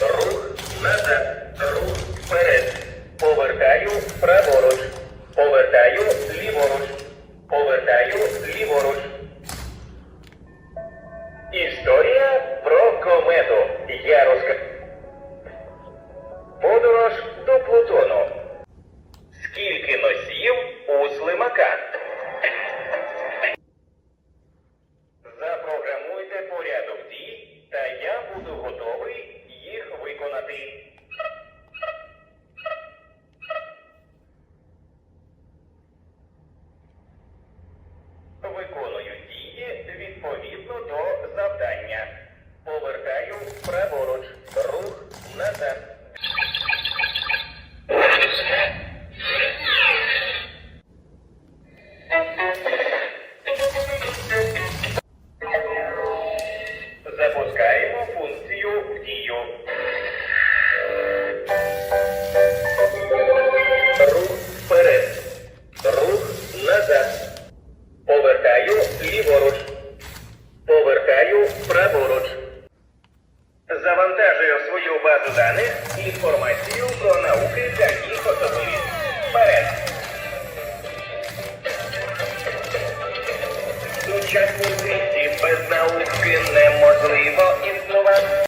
Рух назад. Рух вперед. Повертаю праворуч. Повертаю ліворуч. Повертаю ліворуч. Історія про комету. Я розкажу. Київ. Рух вперед. Рух назад. Повертаю ліворуч. Повертаю праворуч. Завантажую свою базу даних інформацію про науки та їх особливість. Вперед. Сучасній світі без науки неможливо існувати.